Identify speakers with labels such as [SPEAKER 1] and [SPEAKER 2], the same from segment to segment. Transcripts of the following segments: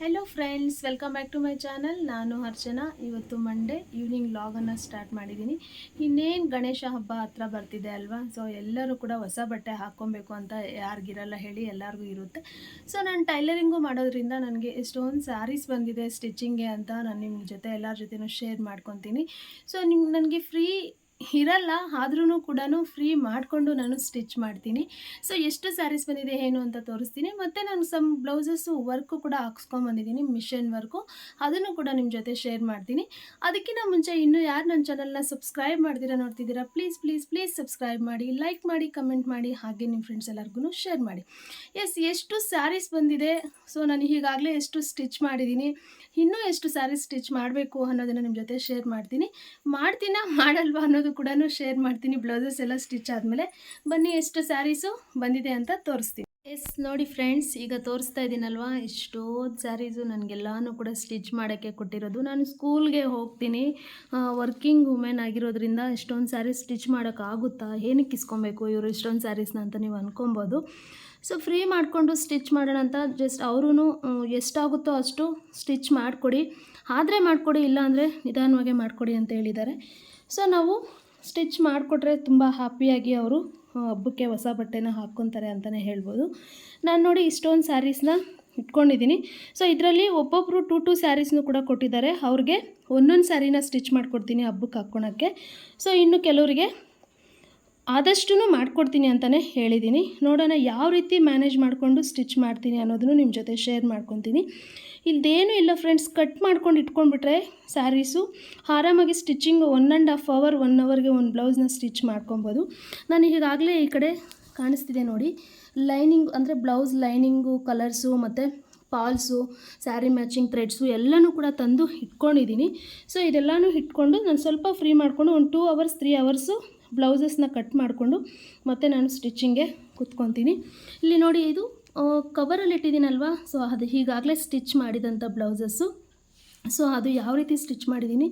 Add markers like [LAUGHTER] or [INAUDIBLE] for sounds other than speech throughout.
[SPEAKER 1] Hello friends welcome back to my channel ನಾನು ಅರ್ಚನಾ. ಇವತ್ತು Monday evening ಲಾಗನ್ನು start ಮಾಡಿದ್ದೀನಿ ಇನ್ನೇನು ಗಣೇಶ ಹಬ್ಬ ಹತ್ರ ಬರ್ತಿದೆ ಅಲ್ವಾ? ಸೊ ಎಲ್ಲರೂ ಕೂಡ ಹೊಸ ಬಟ್ಟೆ ಹಾಕ್ಕೊಬೇಕು ಅಂತ ಯಾರಿಗಿರಲ್ಲ ಹೇಳಿ ಎಲ್ಲರಿಗೂ ಇರುತ್ತೆ. ಸೊ ನಾನು ಟೈಲರಿಂಗು ಮಾಡೋದ್ರಿಂದ ನನಗೆ ಎಷ್ಟೊಂದು ಸ್ಯಾರೀಸ್ ಬಂದಿದೆ ಸ್ಟಿಚಿಂಗ್ಗೆ ಅಂತ ನಾನು ನಿಮ್ಮ ಜೊತೆ ಎಲ್ಲರ ಜೊತೆನೂ ಶೇರ್ ಮಾಡ್ಕೊತೀನಿ. ಸೊ ನಿಮ್ಗೆ ನನಗೆ ಫ್ರೀ ಇರಲ್ಲ ಆದ್ರೂ ಕೂಡ ಫ್ರೀ ಮಾಡಿಕೊಂಡು ನಾನು ಸ್ಟಿಚ್ ಮಾಡ್ತೀನಿ. ಸೊ ಎಷ್ಟು ಸ್ಯಾರೀಸ್ ಬಂದಿದೆ ಏನು ಅಂತ ತೋರಿಸ್ತೀನಿ. ಮತ್ತು ನಾನು ಸಮ್ ಬ್ಲೌಸಸ್ಸು ವರ್ಕು ಕೂಡ ಹಾಕ್ಸ್ಕೊಂಬಂದಿದ್ದೀನಿ ಮಿಷನ್ ವರ್ಕು ಅದನ್ನು ಕೂಡ ನಿಮ್ಮ ಜೊತೆ ಶೇರ್ ಮಾಡ್ತೀನಿ. ಅದಕ್ಕಿಂತ ಮುಂಚೆ ಇನ್ನೂ ಯಾರು ನನ್ನ ಚಾನಲ್ನ ಸಬ್ಸ್ಕ್ರೈಬ್ ಮಾಡಿದಿರ ನೋಡ್ತಿದ್ದೀರಾ ಪ್ಲೀಸ್ ಪ್ಲೀಸ್ ಪ್ಲೀಸ್ ಸಬ್ಸ್ಕ್ರೈಬ್ ಮಾಡಿ ಲೈಕ್ ಮಾಡಿ ಕಮೆಂಟ್ ಮಾಡಿ, ಹಾಗೆ ನಿಮ್ಮ ಫ್ರೆಂಡ್ಸ್ ಎಲ್ಲರಿಗೂ ಶೇರ್ ಮಾಡಿ. ಎಸ್ ಎಷ್ಟು ಸ್ಯಾರೀಸ್ ಬಂದಿದೆ? ಸೊ ನಾನು ಈಗಾಗಲೇ ಎಷ್ಟು ಸ್ಟಿಚ್ ಮಾಡಿದ್ದೀನಿ, ಇನ್ನೂ ಎಷ್ಟು ಸ್ಯಾರೀಸ್ ಸ್ಟಿಚ್ ಮಾಡಬೇಕು ಅನ್ನೋದನ್ನು ನಿಮ್ಮ ಜೊತೆ ಶೇರ್ ಮಾಡ್ತೀನಿ. ಮಾಡ್ತೀನಾ, ಮಾಡಲ್ವಾ ಅನ್ನೋದು ಕೂಡ ಶೇರ್ ಮಾಡ್ತೀನಿ. ಬ್ಲೌಸಸ್ ಎಲ್ಲ ಸ್ಟಿಚ್ ಆದಮೇಲೆ ಬನ್ನಿ ಎಷ್ಟು ಸ್ಯಾರೀಸು ಬಂದಿದೆ ಅಂತ ತೋರಿಸ್ತೀನಿ. ಎಸ್ ನೋಡಿ ಫ್ರೆಂಡ್ಸ್ ಈಗ ತೋರಿಸ್ತಾ ಇದ್ದೀನಲ್ವಾ ಎಷ್ಟೊಂದು ಸ್ಯಾರೀಸು ನನಗೆಲ್ಲನೂ ಕೂಡ ಸ್ಟಿಚ್ ಮಾಡೋಕ್ಕೆ ಕೊಟ್ಟಿರೋದು. ನಾನು ಸ್ಕೂಲ್ಗೆ ಹೋಗ್ತೀನಿ. ವರ್ಕಿಂಗ್ ವುಮೆನ್ ಆಗಿರೋದ್ರಿಂದ ಎಷ್ಟೊಂದು ಸ್ಯಾರೀಸ್ ಸ್ಟಿಚ್ ಮಾಡೋಕ್ಕಾಗುತ್ತಾ ಏನಕ್ಕೆ ಇಸ್ಕೊಬೇಕು ಇವರು ಇಷ್ಟೊಂದು ಸ್ಯಾರೀಸ್ನ ಅಂತ ನೀವು ಅಂದ್ಕೊಬೋದು ಸೊ ಫ್ರೀ ಮಾಡಿಕೊಂಡು ಸ್ಟಿಚ್ ಮಾಡೋಣ ಅಂತ ಜಸ್ಟ್ ಅವರೂ ಎಷ್ಟಾಗುತ್ತೋ ಅಷ್ಟು ಸ್ಟಿಚ್ ಮಾಡಿಕೊಡಿ. ಆದರೆ ಮಾಡಿಕೊಡಿ, ಇಲ್ಲಾಂದರೆ ನಿಧಾನವಾಗಿ ಮಾಡಿಕೊಡಿ ಅಂತ ಹೇಳಿದ್ದಾರೆ. ಸೊ ನಾವು ಸ್ಟಿಚ್ ಮಾಡಿಕೊಟ್ರೆ ತುಂಬ ಹ್ಯಾಪಿಯಾಗಿ ಅವರು ಹಬ್ಬಕ್ಕೆ ಹೊಸ ಬಟ್ಟೆನ ಹಾಕ್ಕೊತಾರೆ ಅಂತಲೇ ಹೇಳ್ಬೋದು. ನಾನು ನೋಡಿ ಇಷ್ಟೊಂದು ಸ್ಯಾರೀಸ್ನ ಇಟ್ಕೊಂಡಿದ್ದೀನಿ. ಸೊ ಇದರಲ್ಲಿ ಒಬ್ಬೊಬ್ಬರು ಟೂ ಟೂ ಸ್ಯಾರೀಸ್ನು ಕೂಡ ಕೊಟ್ಟಿದ್ದಾರೆ. ಅವ್ರಿಗೆ ಒಂದೊಂದು ಸ್ಯಾರಿನ ಸ್ಟಿಚ್ ಮಾಡಿಕೊಡ್ತೀನಿ ಹಬ್ಬಕ್ಕೆ ಹಾಕ್ಕೊಳಕ್ಕೆ. ಸೊ ಇನ್ನು ಕೆಲವರಿಗೆ ಆದಷ್ಟು ಮಾಡ್ಕೊಡ್ತೀನಿ ಅಂತಲೇ ಹೇಳಿದ್ದೀನಿ. ನೋಡೋಣ ಯಾವ ರೀತಿ ಮ್ಯಾನೇಜ್ ಮಾಡಿಕೊಂಡು ಸ್ಟಿಚ್ ಮಾಡ್ತೀನಿ ಅನ್ನೋದನ್ನು ನಿಮ್ಮ ಜೊತೆ ಶೇರ್ ಮಾಡ್ಕೊತೀನಿ. ಇಲ್ದೇನೂ ಇಲ್ಲ ಫ್ರೆಂಡ್ಸ್ ಕಟ್ ಮಾಡ್ಕೊಂಡು ಇಟ್ಕೊಂಡ್ಬಿಟ್ರೆ ಸ್ಯಾರೀಸು ಆರಾಮಾಗಿ stitching one and half hour one ಅವರ್ಗೆ ಒಂದು ಬ್ಲೌಸ್ನ ಸ್ಟಿಚ್ ಮಾಡ್ಕೊಬೋದು. ನಾನು ಈಗಾಗಲೇ ಈ ಕಡೆ ಕಾಣಿಸ್ತಿದೆ ನೋಡಿ. ಲೈನಿಂಗ್ ಅಂದರೆ ಬ್ಲೌಸ್ ಲೈನಿಂಗು ಕಲರ್ಸು ಮತ್ತು ಪಾಲ್ಸು ಸ್ಯಾರಿ ಮ್ಯಾಚಿಂಗ್ ಥ್ರೆಡ್ಸು ಎಲ್ಲನೂ ಕೂಡ ತಂದು ಇಟ್ಕೊಂಡಿದ್ದೀನಿ. ಸೊ ಇದೆಲ್ಲನೂ ಇಟ್ಕೊಂಡು ನಾನು ಸ್ವಲ್ಪ ಫ್ರೀ ಮಾಡಿಕೊಂಡು ಒಂದು ಟೂ ಅವರ್ಸ್ ತ್ರೀ ಅವರ್ಸು ಬ್ಲೌಸಸ್ನ ಕಟ್ ಮಾಡಿಕೊಂಡು ಮತ್ತೆ ನಾನು ಸ್ಟಿಚಿಂಗ್ಗೆ ಕೂತ್ಕೊತೀನಿ. ಇಲ್ಲಿ ನೋಡಿ ಇದು ಕವರಲ್ಲಿ ಇಟ್ಟಿದ್ದೀನಲ್ವಾ? ಸೊ ಅದು ಈಗಾಗಲೇ ಸ್ಟಿಚ್ ಮಾಡಿದಂಥ ಬ್ಲೌಸಸ್ಸು. ಸೊ ಅದು ಯಾವ ರೀತಿ ಸ್ಟಿಚ್ ಮಾಡಿದ್ದೀನಿ,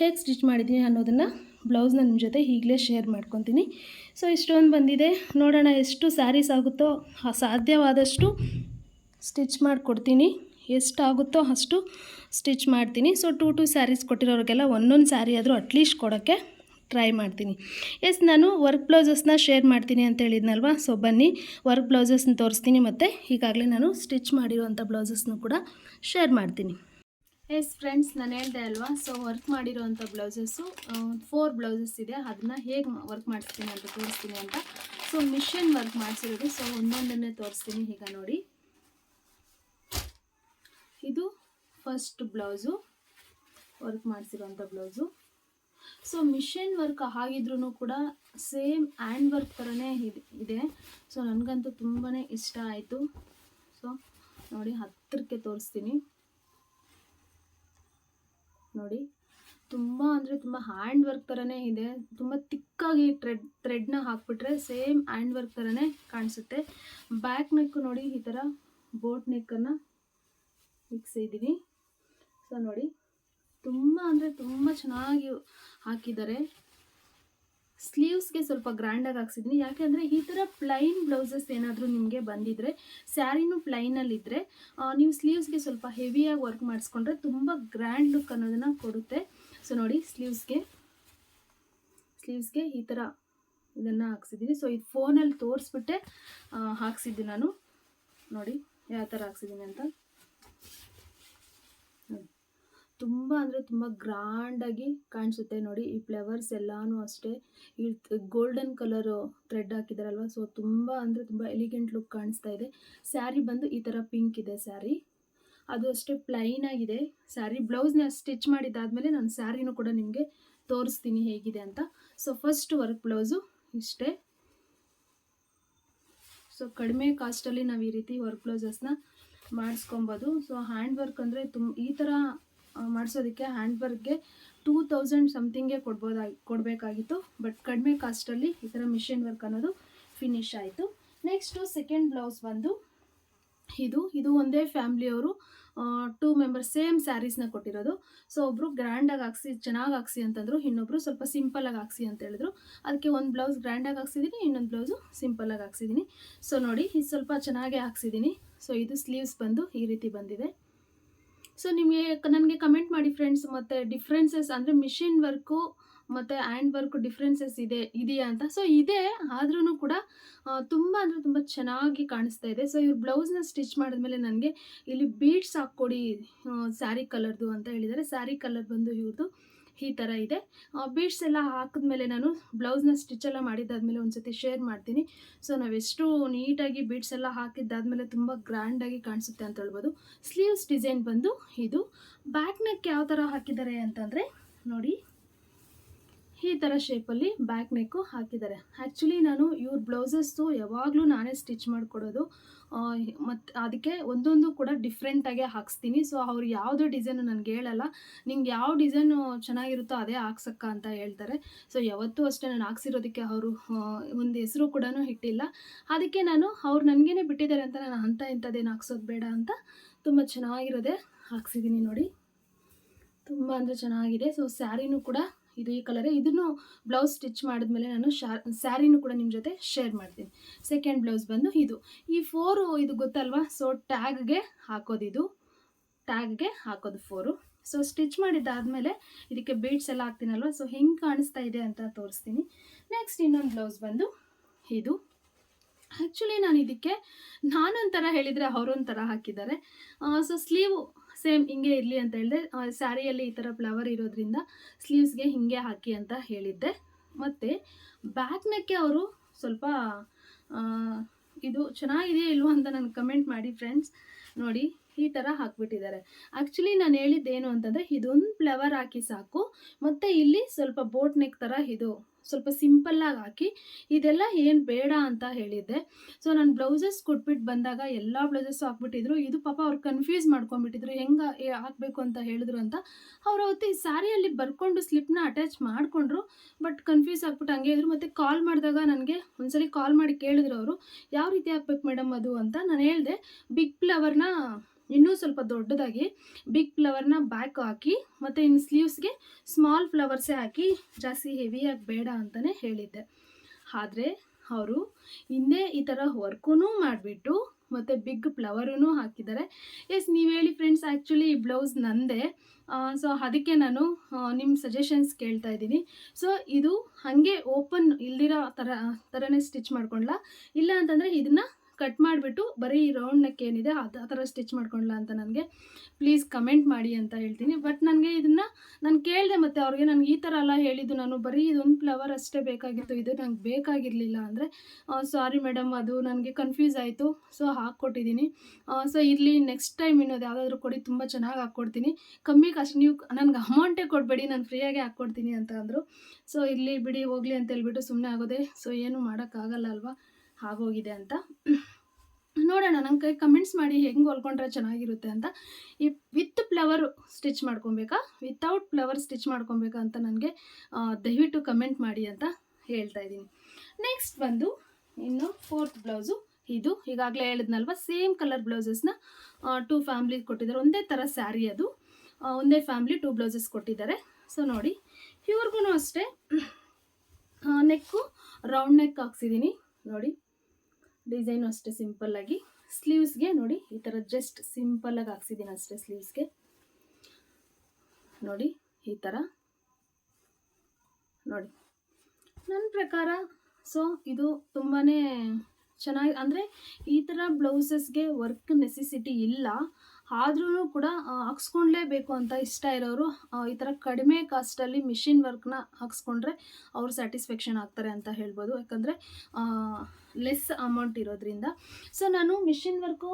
[SPEAKER 1] ಹೇಗೆ ಸ್ಟಿಚ್ ಮಾಡಿದ್ದೀನಿ ಅನ್ನೋದನ್ನು ಬ್ಲೌಸ್ನ ನಿಮ್ಮ ಜೊತೆ ಈಗಲೇ ಶೇರ್ ಮಾಡ್ಕೊತೀನಿ. ಸೊ ಇಷ್ಟೊಂದು ಬಂದಿದೆ. ನೋಡೋಣ ಎಷ್ಟು ಸ್ಯಾರೀಸ್ ಆಗುತ್ತೋ ಸಾಧ್ಯವಾದಷ್ಟು ಸ್ಟಿಚ್ ಮಾಡಿಕೊಡ್ತೀನಿ. ಎಷ್ಟಾಗುತ್ತೋ ಅಷ್ಟು ಸ್ಟಿಚ್ ಮಾಡ್ತೀನಿ. ಸೊ ಟೂ ಟೂ ಸ್ಯಾರೀಸ್ ಕೊಟ್ಟಿರೋರಿಗೆಲ್ಲ ಒಂದೊಂದು ಸ್ಯಾರಿ ಆದರೂ ಅಟ್ಲೀಸ್ಟ್ ಕೊಡೋಕ್ಕೆ ಟ್ರೈ ಮಾಡ್ತೀನಿ. ಎಸ್, ನಾನು ವರ್ಕ್ ಬ್ಲೌಸಸ್ನ ಶೇರ್ ಮಾಡ್ತೀನಿ ಅಂತ ಹೇಳಿದ್ನಲ್ವ? ಸೊ ಬನ್ನಿ ವರ್ಕ್ ಬ್ಲೌಸಸ್ನ ತೋರಿಸ್ತೀನಿ ಮತ್ತು ಈಗಾಗಲೇ ನಾನು ಸ್ಟಿಚ್ ಮಾಡಿರುವಂಥ ಬ್ಲೌಸಸ್ನು ಕೂಡ ಶೇರ್ ಮಾಡ್ತೀನಿ. ಎಸ್ ಫ್ರೆಂಡ್ಸ್ ನಾನು ಹೇಳಿದೆ ಅಲ್ವಾ? ಸೊ ವರ್ಕ್ ಮಾಡಿರೋವಂಥ ಬ್ಲೌಸಸ್ಸು ಫೋರ್ ಬ್ಲೌಸಸ್ ಇದೆ. ಅದನ್ನ ಹೇಗೆ ವರ್ಕ್ ಮಾಡಿಸ್ತೀನಿ ಅಂತ ತೋರಿಸ್ತೀನಿ ಅಂತ. ಸೊ ಮಿಷಿನ್ ವರ್ಕ್ ಮಾಡಿಸಿರೋದು. ಸೊ ಒಂದೊಂದನ್ನೇ ತೋರಿಸ್ತೀನಿ ಈಗ ನೋಡಿ. ಇದು ಫಸ್ಟ್ ಬ್ಲೌಸು ವರ್ಕ್ ಮಾಡಿಸಿರೋವಂಥ ಬ್ಲೌಸು ಸೊ ಮಿಷಿನ್ ವರ್ಕ್ ಆಗಿದ್ರೂ ಕೂಡ ಸೇಮ್ ಹ್ಯಾಂಡ್ ವರ್ಕ್ ಥರನೇ ಇದೆ ಸೊ ನನಗಂತೂ ತುಂಬಾ ಇಷ್ಟ ಆಯಿತು. ಸೊ ನೋಡಿ ಹತ್ತಿರಕ್ಕೆ ತೋರಿಸ್ತೀನಿ. ನೋಡಿ, ತುಂಬ ಅಂದರೆ ತುಂಬ ಹ್ಯಾಂಡ್ ವರ್ಕ್ ಥರನೇ ಇದೆ. ತುಂಬ ತಿಕ್ಕಾಗಿ ಥ್ರೆಡ್ ಥ್ರೆಡ್ನ ಹಾಕ್ಬಿಟ್ರೆ ಸೇಮ್ ಹ್ಯಾಂಡ್ ವರ್ಕ್ ಥರನೇ ಕಾಣಿಸುತ್ತೆ. ಬ್ಯಾಕ್ ನೆಕ್ ನೋಡಿ ಈ ಥರ ಬೋಟ್ ನೆಕ್ಕನ್ನು ಮಿಕ್ಸ್ ಇದ್ದೀನಿ. ಸೊ ನೋಡಿ ತುಂಬ ಅಂದರೆ ತುಂಬ ಚೆನ್ನಾಗಿ ಹಾಕಿದ್ದಾರೆ. ಸ್ಲೀವ್ಸ್ಗೆ ಸ್ವಲ್ಪ ಗ್ರ್ಯಾಂಡಾಗಿ ಹಾಕ್ಸಿದ್ದೀನಿ ಯಾಕೆಂದರೆ ಈ ಥರ ಪ್ಲೈನ್ ಬ್ಲೌಸಸ್ ಏನಾದರೂ ನಿಮಗೆ ಬಂದಿದ್ದರೆ ಸ್ಯಾರಿನೂ ಪ್ಲೈನಲ್ಲಿದ್ದರೆ ನೀವು ಸ್ಲೀವ್ಸ್ಗೆ ಸ್ವಲ್ಪ ಹೆವಿಯಾಗಿ ವರ್ಕ್ ಮಾಡಿಸ್ಕೊಂಡ್ರೆ ತುಂಬ ಗ್ರ್ಯಾಂಡ್ ಲುಕ್ ಅನ್ನೋದನ್ನು ಕೊಡುತ್ತೆ. ಸೊ ನೋಡಿ ಸ್ಲೀವ್ಸ್ಗೆ ಸ್ಲೀವ್ಸ್ಗೆ ಈ ಥರ ಇದನ್ನು ಹಾಕ್ಸಿದ್ದೀನಿ ಸೊ ಇದು ಫೋನಲ್ಲಿ ತೋರಿಸ್ಬಿಟ್ಟೆ ಹಾಕ್ಸಿದ್ದೀನಿ ನಾನು. ನೋಡಿ, ಯಾವ ಥರ ಹಾಕ್ಸಿದ್ದೀನಿ ಅಂತ. ತುಂಬ ಅಂದರೆ ತುಂಬ ಗ್ರ್ಯಾಂಡಾಗಿ ಕಾಣಿಸುತ್ತೆ ನೋಡಿ. ಈ ಫ್ಲವರ್ಸ್ ಎಲ್ಲನೂ ಅಷ್ಟೇ. ಈ ಗೋಲ್ಡನ್ ಕಲರು ಥ್ರೆಡ್ ಹಾಕಿದಾರಲ್ವ ಸೊ ತುಂಬ ಅಂದರೆ ತುಂಬ ಎಲಿಗೆಂಟ್ ಲುಕ್ ಕಾಣಿಸ್ತಾ ಇದೆ. ಸ್ಯಾರಿ ಬಂದು ಈ ಥರ ಪಿಂಕ್ ಇದೆ ಸ್ಯಾರಿ ಅದು ಅಷ್ಟೇ ಪ್ಲೈನ್ ಆಗಿದೆ. ಸ್ಯಾರಿ ಬ್ಲೌಸ್ನ ಸ್ಟಿಚ್ ಮಾಡಿದ್ದಾದಮೇಲೆ ನಾನು ಸ್ಯಾರಿನೂ ಕೂಡ ನಿಮಗೆ ತೋರಿಸ್ತೀನಿ ಹೇಗಿದೆ ಅಂತ. ಸೊ ಫಸ್ಟ್ ವರ್ಕ್ ಬ್ಲೌಸು ಇಷ್ಟೇ. ಸೊ ಕಡಿಮೆ ಕಾಸ್ಟಲ್ಲಿ ನಾವು ಈ ರೀತಿ ವರ್ಕ್ ಬ್ಲೌಸಸ್ನ ಮಾಡಿಸ್ಕೊಬೋದು. ಸೊ ಹ್ಯಾಂಡ್ ವರ್ಕ್ ಅಂದರೆ ತುಂಬ ಈ ಥರ ಮಾಡಿಸೋದಕ್ಕೆ ಹ್ಯಾಂಡ್ ವರ್ಕ್ಗೆ ಟೂ ತೌಸಂಡ್ ಸಮಥಿಂಗೇ ಕೊಡ್ಬೋದಾಗಿ ಕೊಡಬೇಕಾಗಿತ್ತು. ಬಟ್ ಕಡಿಮೆ ಕಾಸ್ಟಲ್ಲಿ ಈ ಥರ ಮಿಷಿನ್ ವರ್ಕ್ ಅನ್ನೋದು ಫಿನಿಶ್ ಆಯಿತು. ನೆಕ್ಸ್ಟು ಸೆಕೆಂಡ್ ಬ್ಲೌಸ್ ಬಂದು ಇದು ಇದು ಒಂದೇ ಫ್ಯಾಮ್ಲಿಯವರು ಟೂ ಮೆಂಬರ್ಸ್ ಸೇಮ್ ಸ್ಯಾರೀಸ್ನ ಕೊಟ್ಟಿರೋದು. ಸೊ ಒಬ್ಬರು ಗ್ರ್ಯಾಂಡಾಗಿ ಹಾಕ್ಸಿ, ಚೆನ್ನಾಗಿ ಹಾಕ್ಸಿ ಅಂತಂದರು ಇನ್ನೊಬ್ಬರು ಸ್ವಲ್ಪ ಸಿಂಪಲಾಗಿ ಹಾಕ್ಸಿ ಅಂತ ಹೇಳಿದ್ರು. ಅದಕ್ಕೆ ಒಂದು ಬ್ಲೌಸ್ ಗ್ರ್ಯಾಂಡಾಗಿ ಹಾಕ್ಸಿದ್ದೀನಿ ಇನ್ನೊಂದು ಬ್ಲೌಸು ಸಿಂಪಲಾಗಿ ಹಾಕ್ಸಿದ್ದೀನಿ ಸೊ ನೋಡಿ, ಇದು ಸ್ವಲ್ಪ ಚೆನ್ನಾಗೇ ಹಾಕ್ಸಿದ್ದೀನಿ ಸೊ ಇದು ಸ್ಲೀವ್ಸ್ ಬಂದು ಈ ರೀತಿ ಬಂದಿದೆ. ಸೊ ನಿಮಗೆ ನನಗೆ ಕಮೆಂಟ್ ಮಾಡಿ ಫ್ರೆಂಡ್ಸ್ ಮತ್ತು ಡಿಫ್ರೆನ್ಸಸ್ ಅಂದರೆ ಮಿಷಿನ್ ವರ್ಕು ಮತ್ತು ಹ್ಯಾಂಡ್ ವರ್ಕು ಡಿಫ್ರೆನ್ಸಸ್ ಇದೆ, ಇದೆಯಾ ಅಂತ. ಸೊ ಇದೆ ಆದ್ರೂ ಕೂಡ ತುಂಬ ಅಂದರೆ ತುಂಬ ಚೆನ್ನಾಗಿ ಕಾಣಿಸ್ತಾ ಇದೆ. ಸೊ ಇವ್ರು ಬ್ಲೌಸ್ನ ಸ್ಟಿಚ್ ಮಾಡಿದ್ಮೇಲೆ ನನಗೆ ಇಲ್ಲಿ ಬೀಡ್ಸ್ ಹಾಕ್ಕೊಡಿ ಸ್ಯಾರಿ ಕಲರ್ದು ಅಂತ ಹೇಳಿದ್ದಾರೆ. ಸ್ಯಾರಿ ಕಲರ್ ಬಂದು ಇವ್ರದ್ದು ಈ ಥರ ಇದೆ. ಬೀಡ್ಸ್ ಎಲ್ಲ ಹಾಕಿದ್ಮೇಲೆ ನಾನು ಬ್ಲೌಸ್ನ ಸ್ಟಿಚ್ ಎಲ್ಲ ಮಾಡಿದ್ದಾದ್ಮೇಲೆ ಒಂದು ಸತಿ ಶೇರ್ ಮಾಡ್ತೀನಿ. ಸೊ ನಾವೆಷ್ಟು ನೀಟಾಗಿ ಬೀಡ್ಸ್ ಎಲ್ಲ ಹಾಕಿದ್ದಾದಮೇಲೆ ತುಂಬ ಗ್ರ್ಯಾಂಡಾಗಿ ಕಾಣಿಸುತ್ತೆ ಅಂತ ಹೇಳ್ಬೋದು. ಸ್ಲೀವ್ಸ್ ಡಿಸೈನ್ ಬಂದು ಇದು. ಬ್ಯಾಕ್ ನೆಕ್ ಯಾವ ಥರ ಹಾಕಿದ್ದಾರೆ ಅಂತಂದರೆ, ನೋಡಿ. ಈ ಥರ ಶೇಪಲ್ಲಿ ಬ್ಯಾಕ್ ನೆಕ್ಕು ಹಾಕಿದ್ದಾರೆ. ಆ್ಯಕ್ಚುಲಿ ನಾನು ಇವ್ರ ಬ್ಲೌಸಸ್ಸು ಯಾವಾಗಲೂ ನಾನೇ ಸ್ಟಿಚ್ ಮಾಡಿಕೊಡೋದು. ಮತ್ತು ಅದಕ್ಕೆ ಒಂದೊಂದು ಕೂಡ ಡಿಫ್ರೆಂಟಾಗೆ ಹಾಕ್ಸ್ತೀನಿ. ಸೊ ಅವ್ರು ಯಾವುದೇ ಡಿಸೈನು ನನಗೆ ಹೇಳಲ್ಲ. ನಿಂಗೆ ಯಾವ ಡಿಸೈನು ಚೆನ್ನಾಗಿರುತ್ತೋ ಅದೇ ಹಾಕ್ಸಕ್ಕ ಅಂತ ಹೇಳ್ತಾರೆ. ಸೊ ಯಾವತ್ತೂ ಅಷ್ಟೇ ನಾನು ಹಾಕ್ಸಿರೋದಕ್ಕೆ ಅವರು ಒಂದು ಹೆಸರು ಕೂಡ ಇಟ್ಟಿಲ್ಲ ಅದಕ್ಕೆ ನಾನು ಅವ್ರು ನನಗೇನೆ ಬಿಟ್ಟಿದ್ದಾರೆ ಅಂತ ನಾನು ಅಂಥ ಇಂಥದ್ದೇನು ಹಾಕ್ಸೋದು ಬೇಡ ಅಂತ ತುಂಬ ಚೆನ್ನಾಗಿರೋದೇ ಹಾಕ್ಸಿದ್ದೀನಿ ನೋಡಿ. ತುಂಬ ಅಂದರೆ ಚೆನ್ನಾಗಿದೆ. ಸೊ ಸ್ಯಾರಿನೂ ಕೂಡ ಇದು ಈ ಕಲರೇ ಇದನ್ನು ಬ್ಲೌಸ್ ಸ್ಟಿಚ್ ಮಾಡಿದ್ಮೇಲೆ ನಾನು ಶಾ ಸ್ಯಾರಿನೂ ಕೂಡ ನಿಮ್ಮ ಜೊತೆ ಶೇರ್ ಮಾಡ್ತೀನಿ. ಸೆಕೆಂಡ್ ಬ್ಲೌಸ್ ಬಂದು ಇದು. ಈ ಫೋರು ಇದು ಗೊತ್ತಲ್ವಾ? ಸೊ ಟ್ಯಾಗ್ಗೆ ಹಾಕೋದು ಇದು. ಟ್ಯಾಗ್ಗೆ ಹಾಕೋದು ಫೋರು ಸೊ ಸ್ಟಿಚ್ ಮಾಡಿದ್ದಾದಮೇಲೆ ಇದಕ್ಕೆ ಬೀಡ್ಸ್ ಎಲ್ಲ ಹಾಕ್ತೀನಲ್ವ? ಸೊ ಹೆಂಗೆ ಕಾಣಿಸ್ತಾ ಇದೆ ಅಂತ ತೋರಿಸ್ತೀನಿ. ನೆಕ್ಸ್ಟ್ ಇನ್ನೊಂದು ಬ್ಲೌಸ್ ಬಂದು ಇದು. ಆ್ಯಕ್ಚುಲಿ ನಾನು ಇದಕ್ಕೆ ನಾನೊಂಥರ ಹೇಳಿದರೆ ಅವರೊಂಥರ ಹಾಕಿದ್ದಾರೆ. ಸೊ ಸ್ಲೀವು ಸೇಮ್ ಹಿಂಗೆ ಇರಲಿ ಅಂತ ಹೇಳಿದೆ ಸ್ಯಾರಿಯಲ್ಲಿ ಈ ಥರ ಫ್ಲವರ್ ಇರೋದ್ರಿಂದ ಸ್ಲೀವ್ಸ್ಗೆ ಹಿಂಗೆ ಹಾಕಿ ಅಂತ ಹೇಳಿದ್ದೆ. ಮತ್ತು ಬ್ಯಾಕ್ ನೆಕ್ಕೆ ಅವರು ಸ್ವಲ್ಪ ಇದು ಚೆನ್ನಾಗಿದೆಯಾ ಇಲ್ವೋ ಅಂತ ನಾನು ಕಮೆಂಟ್ ಮಾಡಿ ಫ್ರೆಂಡ್ಸ್, ನೋಡಿ, ಈ ಥರ ಹಾಕ್ಬಿಟ್ಟಿದ್ದಾರೆ. ಆ್ಯಕ್ಚುಲಿ ನಾನು ಹೇಳಿದ್ದೇನು ಅಂತಂದರೆ, ಇದೊಂದು ಫ್ಲವರ್ ಹಾಕಿ ಸಾಕು, ಮತ್ತು ಇಲ್ಲಿ ಸ್ವಲ್ಪ ಬೋಟ್ ನೆಕ್ ಥರ ಇದು ಸ್ವಲ್ಪ ಸಿಂಪಲ್ಲಾಗಿ ಹಾಕಿ, ಇದೆಲ್ಲ ಏನು ಬೇಡ ಅಂತ ಹೇಳಿದ್ದೆ. ಸೊ ನಾನು ಬ್ಲೌಸಸ್ ಕೊಟ್ಬಿಟ್ಟು ಬಂದಾಗ ಎಲ್ಲ ಬ್ಲೌಸಸ್ ಹಾಕ್ಬಿಟ್ಟಿದ್ರು. ಇದು ಪಾಪ ಅವ್ರು ಕನ್ಫ್ಯೂಸ್ ಮಾಡ್ಕೊಂಡ್ಬಿಟ್ಟಿದ್ರು. ಹೆಂಗೆ ಹಾಕಬೇಕು ಅಂತ ಹೇಳಿದ್ರು ಅಂತ ಅವ್ರು ಅವತ್ತು ಈ ಸ್ಯಾರಿಯಲ್ಲಿ ಬರ್ಕೊಂಡು ಸ್ಲಿಪ್ನ ಅಟ್ಯಾಚ್ ಮಾಡಿಕೊಂಡ್ರು. ಬಟ್ ಕನ್ಫ್ಯೂಸ್ ಆಗ್ಬಿಟ್ಟು ಹಂಗೆ ಇದ್ರು. ಮತ್ತು ಕಾಲ್ ಮಾಡಿದಾಗ ನನಗೆ ಒಂದ್ಸಲಿ ಕಾಲ್ ಮಾಡಿ ಕೇಳಿದ್ರು ಅವರು, ಯಾವ ರೀತಿ ಹಾಕ್ಬೇಕು ಮೇಡಮ್ ಅದು? ಅಂತ ನಾನು ಹೇಳಿದೆ ಬಿಗ್ ಫ್ಲವರ್ನ ಇನ್ನೂ ಸ್ವಲ್ಪ ದೊಡ್ಡದಾಗಿ ಬಿಗ್ ಫ್ಲವರ್ನ ಬ್ಯಾಕ್ ಹಾಕಿ, ಮತ್ತು ಇನ್ನು ಸ್ಲೀವ್ಸ್ಗೆ ಸ್ಮಾಲ್ ಫ್ಲವರ್ಸೇ ಹಾಕಿ, ಜಾಸ್ತಿ ಹೆವಿಯಾಗಿ ಬೇಡ ಅಂತಲೇ ಹೇಳಿದ್ದೆ. ಆದರೆ ಅವರು ಹಿಂದೆ ಈ ಥರ ವರ್ಕೂ ಮಾಡಿಬಿಟ್ಟು ಮತ್ತು ಬಿಗ್ ಫ್ಲವರೂ ಹಾಕಿದ್ದಾರೆ. ಎಸ್ ನೀವು ಹೇಳಿ ಫ್ರೆಂಡ್ಸ್ ಆ್ಯಕ್ಚುಲಿ ಈ ಬ್ಲೌಸ್ ನಂದೇ. ಸೊ ಅದಕ್ಕೆ ನಾನು ನಿಮ್ಮ ಸಜೆಷನ್ಸ್ ಕೇಳ್ತಾ ಇದ್ದೀನಿ. ಸೊ ಇದು ಹಾಗೆ ಓಪನ್ ಇಲ್ದಿರೋ ಥರ ಥರನೇ ಸ್ಟಿಚ್ ಮಾಡ್ಕೊಂಡ್ಲಾ? ಇಲ್ಲ ಅಂತಂದರೆ ಇದನ್ನು ಕಟ್ ಮಾಡಿಬಿಟ್ಟು ಬರೀ ರೌಂಡ್ ನೆಕ್ ಏನಿದೆ ಅದು ಆ ಥರ ಸ್ಟಿಚ್ ಮಾಡ್ಕೊಂಡ್ಲಾ ಅಂತ ನನಗೆ. ಪ್ಲೀಸ್ ಕಮೆಂಟ್ ಮಾಡಿ ಅಂತ ಹೇಳ್ತೀನಿ. ಬಟ್ ನನಗೆ ಇದನ್ನು ನಾನು ಕೇಳಿದೆ ಮತ್ತು ಅವ್ರಿಗೆ ನನಗೆ ಈ ಥರ ಎಲ್ಲ ಹೇಳಿದ್ದು ನಾನು ಬರೀ ಇದೊಂದು ಫ್ಲವರ್ ಅಷ್ಟೇ ಬೇಕಾಗಿತ್ತು. ಇದು ನಂಗೆ ಬೇಕಾಗಿರಲಿಲ್ಲ ಅಂದರೆ ಸಾರಿ ಮೇಡಮ್ ಅದು ನನಗೆ ಕನ್ಫ್ಯೂಸ್ ಆಯಿತು. ಸೊ ಹಾಕ್ಕೊಟ್ಟಿದ್ದೀನಿ ಸೊ ಇಲ್ಲಿ ನೆಕ್ಸ್ಟ್ ಟೈಮ್ ಇನ್ನೋದು ಯಾವುದಾದ್ರೂ ಕೊಡಿ, ತುಂಬ ಚೆನ್ನಾಗಿ ಹಾಕ್ಕೊಡ್ತೀನಿ. ಕಮ್ಮಿ ಕಾಸ್ಟ್ ನೀವು ನನಗೆ ಅಮೌಂಟೇ ಕೊಡಬೇಡಿ, ನಾನು ಫ್ರೀಯಾಗಿ ಹಾಕ್ಕೊಡ್ತೀನಿ ಅಂತ ಅಂದರು. ಸೊ ಇಲ್ಲಿ ಬಿಡಿ, ಹೋಗಲಿ ಅಂತ ಹೇಳ್ಬಿಟ್ಟು ಸುಮ್ಮನೆ ಆಗೋದೆ. ಸೊ ಏನು ಮಾಡೋಕ್ಕಾಗಲ್ಲ ಅಲ್ವಾ? ಆಗೋಗಿದೆ ಅಂತ. ನೋಡೋಣ ನನ್ನ ಕೈ ಕಮೆಂಟ್ಸ್ ಮಾಡಿ ಹೆಂಗೆ ಹೊಲ್ಕೊಂಡ್ರೆ ಚೆನ್ನಾಗಿರುತ್ತೆ ಅಂತ. ಈ ವಿತ್ ಫ್ಲವರ್ ಸ್ಟಿಚ್ ಮಾಡ್ಕೊಬೇಕಾ? ವಿತೌಟ್ ಫ್ಲವರ್ ಸ್ಟಿಚ್ ಮಾಡ್ಕೊಬೇಕಾ ಅಂತ ನನಗೆ ದಯವಿಟ್ಟು ಕಮೆಂಟ್ ಮಾಡಿ ಅಂತ ಹೇಳ್ತಾ ಇದ್ದೀನಿ. ನೆಕ್ಸ್ಟ್ ಬಂದು ಇನ್ನು ಫೋರ್ತ್ ಬ್ಲೌಸು ಇದು. ಈಗಾಗಲೇ ಹೇಳಿದ್ನಲ್ವ ಸೇಮ್ ಕಲರ್ ಬ್ಲೌಸಸ್ನ ಟೂ ಫ್ಯಾಮ್ಲಿ ಕೊಟ್ಟಿದ್ದಾರೆ. ಒಂದೇ ಥರ ಸ್ಯಾರಿ ಅದು. ಒಂದೇ ಫ್ಯಾಮ್ಲಿ ಟೂ ಬ್ಲೌಸಸ್ ಕೊಟ್ಟಿದ್ದಾರೆ. ಸೊ ನೋಡಿ ಇವ್ರಿಗೂ ಅಷ್ಟೇ. ನೆಕ್ಕು ರೌಂಡ್ ನೆಕ್ ಹಾಕ್ಸಿದ್ದೀನಿ ನೋಡಿ ಡಿಸೈನು ಅಷ್ಟೇ ಸಿಂಪಲ್ಲಾಗಿ ಸ್ಲೀವ್ಸ್ಗೆ ನೋಡಿ, ಈ ಥರ ಜಸ್ಟ್ ಸಿಂಪಲ್ಲಾಗಿ ಹಾಕ್ಸಿದ್ದೀನಿ ಅಷ್ಟೇ ಸ್ಲೀವ್ಸ್ಗೆ. ನೋಡಿ, ಈ ಥರ. ನೋಡಿ, ನನ್ನ ಪ್ರಕಾರ, ಸೊ, ಇದು ತುಂಬಾ ಚೆನ್ನಾಗಿ, ಅಂದರೆ ಈ ಥರ ಬ್ಲೌಸಸ್ಗೆ ವರ್ಕ್ ನೆಸೆಸಿಟಿ ಇಲ್ಲ. ಆದ್ರೂ ಕೂಡ ಹಾಕ್ಸ್ಕೊಳ್ಲೇಬೇಕು ಅಂತ ಇಷ್ಟ ಇರೋರು ಈ ಥರ ಕಡಿಮೆ ಕಾಸ್ಟಲ್ಲಿ ಮಿಷಿನ್ ವರ್ಕ್ನ ಹಾಕ್ಸ್ಕೊಂಡ್ರೆ ಅವ್ರು ಸ್ಯಾಟಿಸ್ಫ್ಯಾಕ್ಷನ್ ಆಗ್ತಾರೆ ಅಂತ ಹೇಳ್ಬೋದು. ಯಾಕಂದರೆ ಲೆಸ್ ಅಮೌಂಟ್ ಇರೋದ್ರಿಂದ. ಸೊ ನಾನು ಮಿಷಿನ್ ವರ್ಕು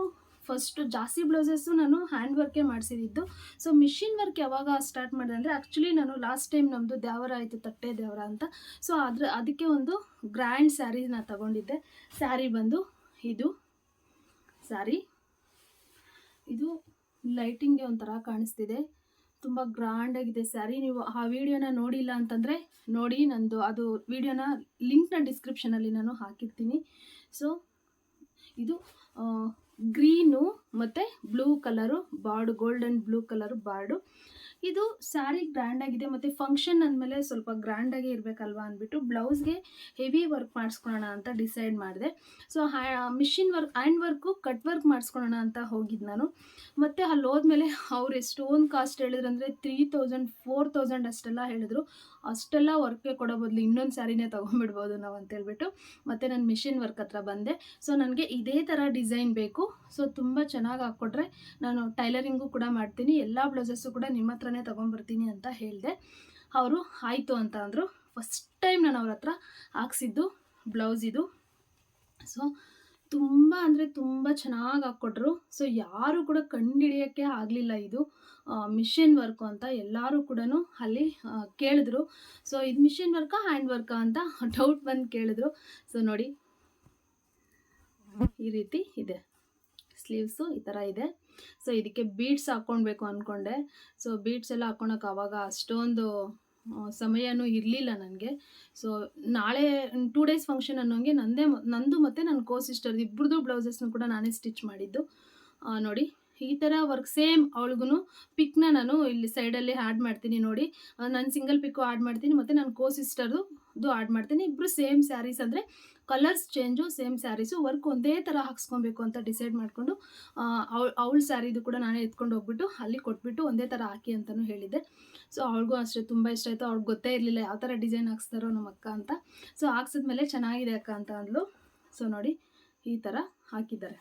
[SPEAKER 1] ಫಸ್ಟು ಜಾಸ್ತಿ ಬ್ಲೌಸಸ್ಸು ನಾನು ಹ್ಯಾಂಡ್ ವರ್ಕೇ ಮಾಡಿಸಿದ್ದು ಸೊ ಮಿಷಿನ್ ವರ್ಕ್ ಯಾವಾಗ ಸ್ಟಾರ್ಟ್ ಮಾಡಿದೆ ಅಂದರೆ ಆ್ಯಕ್ಚುಲಿ ನಾನು ಲಾಸ್ಟ್ ಟೈಮ್ ನಮ್ಮದು ದೇವರ ಆಯಿತು, ತಟ್ಟೆ ದೇವರ ಅಂತ. ಸೊ ಅದ್ರ ಅದಕ್ಕೆ ಒಂದು ಗ್ರ್ಯಾಂಡ್ ಸ್ಯಾರೀನ ತಗೊಂಡಿದ್ದೆ. ಸ್ಯಾರಿ ಬಂದು ಇದು ಸ್ಯಾರಿ ಇದು ಲೈಟಿಂಗ್ಗೆ ಒಂಥರ ಕಾಣಿಸ್ತಿದೆ. ತುಂಬ ಗ್ರ್ಯಾಂಡಾಗಿದೆ ಸ್ಯಾರಿ. ನೀವು ಆ ವಿಡಿಯೋನ ನೋಡಿಲ್ಲ ಅಂತಂದರೆ ನೋಡಿ, ನಂದು ಅದು ವಿಡಿಯೋನ ಲಿಂಕ್ನ ಡಿಸ್ಕ್ರಿಪ್ಷನಲ್ಲಿ ನಾನು ಹಾಕಿರ್ತೀನಿ. ಸೊ ಇದು ಗ್ರೀನು ಮತ್ತು blue colour, border golden blue colour border. ಇದು ಸ್ಯಾರಿ ಗ್ರ್ಯಾಂಡಾಗಿದೆ ಮತ್ತು ಫಂಕ್ಷನ್ ಅಂದಮೇಲೆ ಸ್ವಲ್ಪ ಗ್ರ್ಯಾಂಡಾಗೇ ಇರಬೇಕಲ್ವಾ ಅಂದ್ಬಿಟ್ಟು ಬ್ಲೌಸ್ಗೆ ಹೆವಿ ವರ್ಕ್ ಮಾಡಿಸ್ಕೊಳ್ಳೋಣ ಅಂತ ಡಿಸೈಡ್ ಮಾಡಿದೆ. So machine work hand work cut work ಮಾಡಿಸ್ಕೊಳ್ಳೋಣ ಅಂತ ಹೋಗಿದ್ದು ನಾನು. ಮತ್ತು ಅಲ್ಲಿ ಹೋದ್ಮೇಲೆ ಅವ್ರು ಎಷ್ಟೊಂದು ಕಾಸ್ಟ್ ಹೇಳಿದ್ರಂದರೆ ತ್ರೀ ತೌಸಂಡ್ ಫೋರ್ ತೌಸಂಡ್ ಅಷ್ಟೆಲ್ಲ ಹೇಳಿದ್ರು. ಅಷ್ಟೆಲ್ಲ ವರ್ಕ್ಗೆ ಕೊಡೋ ಬದಲು ಇನ್ನೊಂದು ಸ್ಯಾರಿನೇ ತೊಗೊಂಬಿಡ್ಬೋದು ನಾವು ಅಂತ ಹೇಳ್ಬಿಟ್ಟು ಮತ್ತು ನಾನು ಮಿಷಿನ್ ವರ್ಕ್ ಹತ್ರ ಬಂದೆ. ಸೊ ನನಗೆ ಇದೇ ಥರ ಡಿಸೈನ್ ಬೇಕು. ಸೊ ತುಂಬ ಚೆನ್ನಾಗಿ ಹಾಕ್ಕೊಟ್ರೆ ನಾನು ಟೈಲರಿಂಗು ಕೂಡ ಮಾಡ್ತೀನಿ. ಎಲ್ಲ ಬ್ಲೌಸಸ್ಸು ಕೂಡ ನಿಮ್ಮ ಹತ್ರನೇ ತೊಗೊಂಬರ್ತೀನಿ ಅಂತ ಹೇಳಿದೆ. ಅವರು, ಆಯಿತು ಅಂತ ಅಂದರು. ಫಸ್ಟ್ ಟೈಮ್ ನಾನು ಅವ್ರ ಹತ್ರ ಹಾಕ್ಸಿದ್ದು ಬ್ಲೌಸ್ ಇದು. ಸೊ ತುಂಬ ಅಂದರೆ ತುಂಬ ಚೆನ್ನಾಗಿ ಹಾಕ್ಕೊಟ್ರು. ಸೊ ಯಾರು ಕೂಡ ಕಂಡುಹಿಡಿಯೋಕ್ಕೆ ಆಗಲಿಲ್ಲ ಇದು. ಮಿಷಿನ್ ವರ್ಕು ಅಂತ ಎಲ್ಲರೂ ಕೂಡ ಅಲ್ಲಿ ಕೇಳಿದ್ರು. ಸೊ ಇದು ಮಿಷಿನ್ ವರ್ಕಾ ಹ್ಯಾಂಡ್ ವರ್ಕಾ ಅಂತ [LAUGHS] ಡೌಟ್ ಬಂದು ಕೇಳಿದ್ರು. ಸೊ ನೋಡಿ. ಈ ರೀತಿ ಇದೆ. ಸ್ಲೀವ್ಸು ಈ ಥರ ಇದೆ. ಸೊ ಇದಕ್ಕೆ ಬೀಡ್ಸ್ ಹಾಕ್ಕೊಳ್ಬೇಕು ಅಂದ್ಕೊಂಡೆ ಸೊ ಬೀಡ್ಸ್ ಎಲ್ಲ ಹಾಕ್ಕೊಳಕ್ಕೆ ಆವಾಗ ಅಷ್ಟೊಂದು ಸಮಯನೂ ಇರಲಿಲ್ಲ ನನಗೆ. ಸೊ ನಾಳೆ ಟೂ ಡೇಸ್ ಫಂಕ್ಷನ್ ಅನ್ನೋಂಗೆ ನಂದೇ ಮ- ನಂದು ಮತ್ತು ನನ್ನ ಕೋ ಸಿಸ್ಟರ್ ಇಬ್ಬರದು ಬ್ಲೌಸಸ್ನು ಕೂಡ ನಾನೇ ಸ್ಟಿಚ್ ಮಾಡಿದ್ದು. ನೋಡಿ, ಈ ಥರ ವರ್ಕ್ ಸೇಮ್ ಅವಳಿಗೂ ಪಿಕ್ನ ನಾನು ಇಲ್ಲಿ ಸೈಡಲ್ಲಿ ಆ್ಯಡ್ ಮಾಡ್ತೀನಿ ನೋಡಿ. ನಾನು ಸಿಂಗಲ್ ಪಿಕ್ಕು ಆ್ಯಡ್ ಮಾಡ್ತೀನಿ, ಮತ್ತು ನನ್ನ ಕೋ ಸಿಸ್ಟರ್ದು ಆ್ಯಡ್ ಮಾಡ್ತೀನಿ. ಇಬ್ಬರು ಸೇಮ್ ಸ್ಯಾರೀಸ್ ಅಂದರೆ colours change, same saris, work ಒಂದೇ ಥರ ಹಾಕ್ಸ್ಕೊಬೇಕು ಅಂತ ಡಿಸೈಡ್ ಮಾಡಿಕೊಂಡು ಅವಳು ಸ್ಯಾರಿದು ಕೂಡ ನಾನೇ ಎತ್ಕೊಂಡು ಹೋಗ್ಬಿಟ್ಟು ಅಲ್ಲಿ ಕೊಟ್ಬಿಟ್ಟು ಒಂದೇ ಥರ ಹಾಕಿ ಅಂತಲೂ ಹೇಳಿದ್ದೆ. ಸೊ, ಅವಳಿಗೂ ಅಷ್ಟೇ ತುಂಬ ಇಷ್ಟ ಆಯಿತು. ಅವ್ಳಿಗೆ ಗೊತ್ತೇ ಇರಲಿಲ್ಲ ಯಾವ ಥರ ಡಿಸೈನ್ ಹಾಕ್ಸ್ತಾರೋ ನಮ್ಮ ಅಕ್ಕ ಅಂತ. ಸೊ, ಹಾಕ್ಸಿದ್ಮೇಲೆ ಚೆನ್ನಾಗಿದೆ ಅಕ್ಕ ಅಂತ ಅಂದ್ಲು. ಸೊ, ನೋಡಿ ಈ ಥರ ಹಾಕಿದ್ದಾರೆ.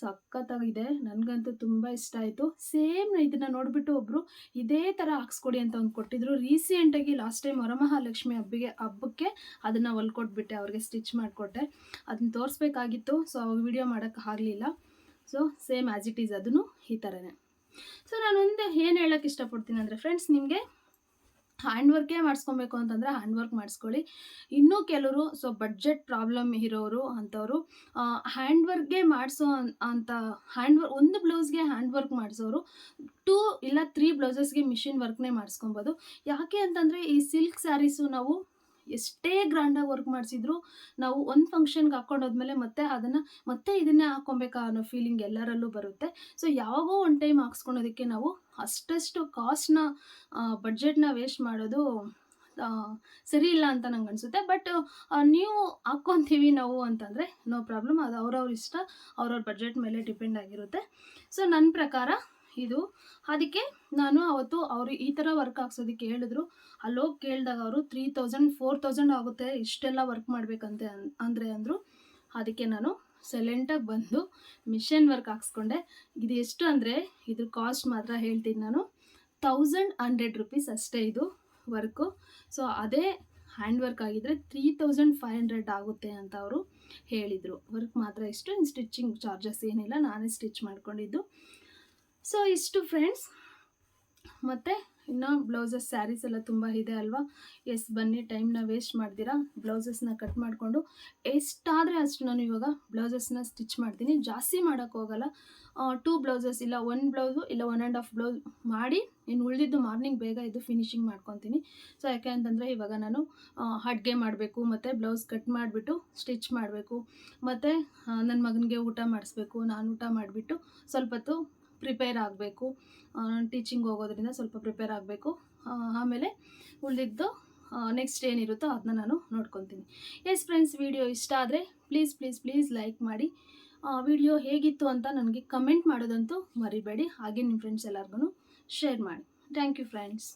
[SPEAKER 1] ಸಖತ್ತಾಗಿದೆ. ನನಗಂತೂ ತುಂಬ ಇಷ್ಟ ಆಯಿತು. ಸೇಮ್ ಇದನ್ನು ನೋಡಿಬಿಟ್ಟು ಒಬ್ಬರು ಇದೇ ಥರ ಹಾಕ್ಸ್ಕೊಡಿ ಅಂತ ಒಂದು ಕೊಟ್ಟಿದ್ರು. ರೀಸೆಂಟಾಗಿ ಲಾಸ್ಟ್ ಟೈಮ್ ವರಮಹಾಲಕ್ಷ್ಮಿ ಹಬ್ಬಿಗೆ, ಹಬ್ಬಕ್ಕೆ ಅದನ್ನು ಹೊಲ್ಕೊಟ್ಬಿಟ್ಟೆ. ಅವ್ರಿಗೆ ಸ್ಟಿಚ್ ಮಾಡಿಕೊಟ್ಟೆ. ಅದನ್ನ ತೋರಿಸ್ಬೇಕಾಗಿತ್ತು. ಸೊ ಅವಾಗ ವಿಡಿಯೋ ಮಾಡೋಕ್ಕೆ ಆಗಲಿಲ್ಲ. So same as it is ಅದನ್ನು ಈ ಥರನೇ ಸೊ ನಾನು ಒಂದು ಏನು ಹೇಳೋಕ್ಕೆ ಇಷ್ಟಪಡ್ತೀನಿ ಅಂದರೆ ಫ್ರೆಂಡ್ಸ್ ನಿಮಗೆ ಹ್ಯಾಂಡ್ ವರ್ಕೇ ಮಾಡಿಸ್ಕೊಬೇಕು ಅಂತಂದರೆ ಹ್ಯಾಂಡ್ ವರ್ಕ್ ಮಾಡಿಸ್ಕೊಳ್ಳಿ. ಇನ್ನೂ ಕೆಲವರು ಸೊ ಬಡ್ಜೆಟ್ ಪ್ರಾಬ್ಲಮ್ ಇರೋರು ಅಂಥವ್ರು ಹ್ಯಾಂಡ್ ವರ್ಕ್ಗೆ ಮಾಡಿಸೋ ಅಂತ ಹ್ಯಾಂಡ್ ವರ್ಕ್ ಒಂದು ಬ್ಲೌಸ್ಗೆ ಹ್ಯಾಂಡ್ ವರ್ಕ್ ಮಾಡಿಸೋರು ಟೂ ಇಲ್ಲ ತ್ರೀ ಬ್ಲೌಸಸ್ಗೆ ಮಿಷಿನ್ ವರ್ಕ್ನೇ ಮಾಡಿಸ್ಕೊಬೋದು. ಯಾಕೆ ಅಂತಂದರೆ ಈ ಸಿಲ್ಕ್ ಸ್ಯಾರೀಸು ನಾವು ಎಷ್ಟೇ ಗ್ರ್ಯಾಂಡಾಗಿ ವರ್ಕ್ ಮಾಡಿಸಿದ್ರು ನಾವು ಒಂದು ಫಂಕ್ಷನ್ಗೆ ಹಾಕ್ಕೊಂಡೋದ್ಮೇಲೆ ಮತ್ತೆ ಅದನ್ನು ಮತ್ತೆ ಇದನ್ನೇ ಹಾಕ್ಕೊಬೇಕಾ ಅನ್ನೋ ಫೀಲಿಂಗ್ ಎಲ್ಲರಲ್ಲೂ ಬರುತ್ತೆ. ಸೊ ಯಾವಾಗೋ ಒಂದು ಟೈಮ್ ಹಾಕ್ಸ್ಕೊಳೋದಕ್ಕೆ ನಾವು ಅಷ್ಟಷ್ಟು ಕಾಸ್ಟ್ನ ಬಡ್ಜೆಟ್ನ ವೇಸ್ಟ್ ಮಾಡೋದು ಸರಿ ಇಲ್ಲ ಅಂತ ನಂಗೆ ಅನಿಸುತ್ತೆ. ಬಟ್ ನೀವು ಹಾಕ್ಕೊತೀವಿ ನಾವು ಅಂತಂದರೆ ನೋ ಪ್ರಾಬ್ಲಮ್ ಅದು ಅವ್ರವ್ರ ಇಷ್ಟ, ಅವ್ರವ್ರ ಬಡ್ಜೆಟ್ ಮೇಲೆ ಡಿಪೆಂಡ್ ಆಗಿರುತ್ತೆ. ಸೊ ನನ್ನ ಪ್ರಕಾರ ಇದು. ಅದಕ್ಕೆ ನಾನು ಅವತ್ತು ಅವರು ಈ ಥರ ವರ್ಕ್ ಹಾಕ್ಸೋದಕ್ಕೆ ಹೇಳಿದ್ರು. ಅಲ್ಲೋಗಿ ಕೇಳಿದಾಗ ಅವರು ತ್ರೀ ತೌಸಂಡ್ ಫೋರ್ ತೌಸಂಡ್ ಆಗುತ್ತೆ, ಇಷ್ಟೆಲ್ಲ ವರ್ಕ್ ಮಾಡಬೇಕಂತೆ ಅನ್, ಅಂದರೆ ಅಂದರು. ಅದಕ್ಕೆ ನಾನು ಸೈಲೆಂಟಾಗಿ ಬಂದು ಮಿಷನ್ ವರ್ಕ್ ಹಾಕ್ಸ್ಕೊಂಡೆ. ಇದು ಎಷ್ಟು ಅಂದರೆ ಇದ್ರ ಕಾಸ್ಟ್ ಮಾತ್ರ ಹೇಳ್ತೀನಿ ನಾನು. ತೌಸಂಡ್ ಹಂಡ್ರೆಡ್ ರುಪೀಸ್ ಅಷ್ಟೇ ಇದು ವರ್ಕು ಸೊ ಅದೇ ಹ್ಯಾಂಡ್ ವರ್ಕ್ ಆಗಿದ್ದರೆ ತ್ರೀ ತೌಸಂಡ್ ಫೈವ್ ಹಂಡ್ರೆಡ್ ಆಗುತ್ತೆ ಅಂತ ಅವರು ಹೇಳಿದರು. ವರ್ಕ್ ಮಾತ್ರ ಇಷ್ಟು. ಸ್ಟಿಚಿಂಗ್ ಚಾರ್ಜಸ್ ಏನಿಲ್ಲ. ನಾನೇ ಸ್ಟಿಚ್ ಮಾಡ್ಕೊಂಡಿದ್ದು. ಸೊ ಇಷ್ಟು ಫ್ರೆಂಡ್ಸ್. ಮತ್ತು ಇನ್ನು ಬ್ಲೌಸಸ್ ಸ್ಯಾರೀಸ್ ಎಲ್ಲ ತುಂಬ ಇದೆ ಅಲ್ವಾ? ಎಸ್, ಬನ್ನಿ ಟೈಮ್ನ ವೇಸ್ಟ್ ಮಾಡ್ತೀರಾ? ಬ್ಲೌಸಸ್ನ ಕಟ್ ಮಾಡಿಕೊಂಡು ಎಷ್ಟಾದರೆ ಅಷ್ಟು ನಾನು ಇವಾಗ ಬ್ಲೌಸಸ್ನ ಸ್ಟಿಚ್ ಮಾಡ್ತೀನಿ. ಜಾಸ್ತಿ ಮಾಡೋಕ್ಕೆ ಹೋಗಲ್ಲ. ಟೂ ಬ್ಲೌಸಸ್ ಇಲ್ಲ ಒನ್ ಬ್ಲೌಸು ಇಲ್ಲ ಒನ್ ಆ್ಯಂಡ್ ಹಾಫ್ ಬ್ಲೌಸ್ ಮಾಡಿ ಇನ್ನು ಉಳಿದಿದ್ದು ಮಾರ್ನಿಂಗ್ ಬೇಗ ಇದು ಫಿನಿಶಿಂಗ್ ಮಾಡ್ಕೊತೀನಿ. ಸೊ ಯಾಕೆ ಅಂತಂದರೆ ಇವಾಗ ನಾನು ಅಡುಗೆ ಮಾಡಬೇಕು, ಮತ್ತು ಬ್ಲೌಸ್ ಕಟ್ ಮಾಡಿಬಿಟ್ಟು ಸ್ಟಿಚ್ ಮಾಡಬೇಕು, ಮತ್ತು ನನ್ನ ಮಗನಿಗೆ ಊಟ ಮಾಡಿಸ್ಬೇಕು, ನಾನು ಊಟ ಮಾಡಿಬಿಟ್ಟು ಸ್ವಲ್ಪ ಹೊತ್ತು ಪ್ರಿಪೇರ್ ಆಗಬೇಕು. ಟೀಚಿಂಗ್ ಹೋಗೋದ್ರಿಂದ ಸ್ವಲ್ಪ ಪ್ರಿಪೇರ್ ಆಗಬೇಕು. ಆಮೇಲೆ ಉಳಿದಿದ್ದು ನೆಕ್ಸ್ಟ್ ಏನಿರುತ್ತೋ ಅದನ್ನ ನಾನು ನೋಡ್ಕೊತೀನಿ. ಎಸ್ ಫ್ರೆಂಡ್ಸ್ ವಿಡಿಯೋ ಇಷ್ಟ ಆದರೆ ಪ್ಲೀಸ್ ಪ್ಲೀಸ್ ಪ್ಲೀಸ್ ಲೈಕ್ ಮಾಡಿ. ವಿಡಿಯೋ ಹೇಗಿತ್ತು ಅಂತ ನನಗೆ ಕಮೆಂಟ್ ಮಾಡೋದಂತೂ ಮರಿಬೇಡಿ. ಹಾಗೆ ನಿಮ್ಮ ಫ್ರೆಂಡ್ಸ್ ಎಲ್ಲರಿಗೂ ಶೇರ್ ಮಾಡಿ. Thank you friends